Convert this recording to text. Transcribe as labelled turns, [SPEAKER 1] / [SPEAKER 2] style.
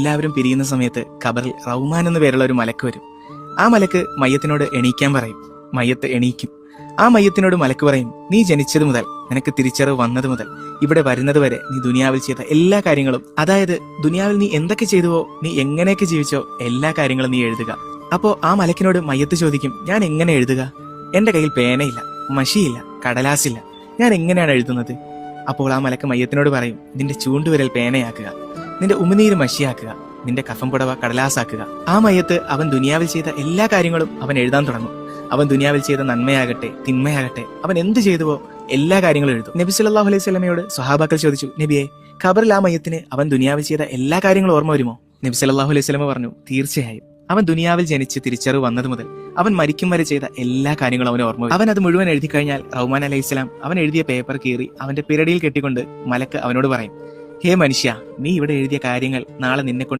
[SPEAKER 1] എല്ലാവരും പിരിയുന്ന സമയത്ത് ഖബറിൽ റൗമാൻ എന്ന പേരുള്ള ഒരു മലക്ക് വരും. ആ മലക്ക് മയ്യത്തിനോട് എണീക്കാൻ പറയും. മയ്യത്ത് എണീക്കും. ആ മയ്യത്തിനോട് മലക്ക് പറയും നീ ജനിച്ചത് മുതൽ നിനക്ക് തിരിച്ചറിവ് വന്നത് മുതൽ ഇവിടെ വരുന്നത് വരെ നീ ദുനിയാവിൽ ചെയ്ത എല്ലാ കാര്യങ്ങളും അതായത് ദുനിയാവിൽ നീ എന്തൊക്കെ ചെയ്തുവോ നീ എങ്ങനെയൊക്കെ ജീവിച്ചോ എല്ലാ കാര്യങ്ങളും നീ എഴുതുക. അപ്പോ ആ മലക്കിനോട് മയ്യത്ത് ചോദിക്കും ഞാൻ എങ്ങനെ എഴുതുക? എന്റെ കയ്യിൽ പേനയില്ല മഷിയില്ല കടലാസില്ല. ഞാൻ എങ്ങനെയാണ് എഴുതുന്നത്? അപ്പോൾ ആ മലക്ക് മയ്യത്തിനോട് പറയും നിന്റെ ചൂണ്ടുവിരൽ പേനയാക്കുക. നിന്റെ ഉമിനീര് മഷിയാക്കുക നിന്റെ കഫം പുടവ കടലാസാക്കുക. ആ മയത്ത് അവൻ ദുനിയാവിൽ ചെയ്ത എല്ലാ കാര്യങ്ങളും അവൻ എഴുതാൻ തുടങ്ങും. അവൻ ദുനിയാവിൽ ചെയ്ത നന്മയാകട്ടെ തിന്മയാകട്ടെ അവൻ എന്ത് ചെയ്തുവോ എല്ലാ കാര്യങ്ങളും എഴുതും. നബി സല്ലല്ലാഹു അലൈഹി സ്വലമയോട് സ്വഹാബാക്കൾ ചോദിച്ചു നബിയെ ഖബറിൽ ആ മയത്തിന് അവൻ ദുനിയാവിൽ ചെയ്ത എല്ലാ കാര്യങ്ങളും ഓർമ്മ വരുമോ? നബി സല്ലാഹു അലൈഹി സ്വലമ പറഞ്ഞു തീർച്ചയായും. അവൻ ദുനിയാവിൽ ജനിച്ച് തിരിച്ചറിവ് വന്നത് മുതൽ അവൻ മരിക്കും വരെ ചെയ്ത എല്ലാ കാര്യങ്ങളും അവന് ഓർമ്മ. അവൻ അത് മുഴുവൻ എഴുതി കഴിഞ്ഞാൽ റഹ്മാൻ അലൈഹി സ്വലാം അവൻ എഴുതിയ പേപ്പർ കീറി അവന്റെ പിരടിയിൽ കെട്ടിക്കൊണ്ട് മലക്ക് അവനോട് പറയും ഹേ മനുഷ്യ നീ ഇവിടെ എഴുതിയ കാര്യങ്ങൾ നാളെ നിന്നെ കൊണ്ട്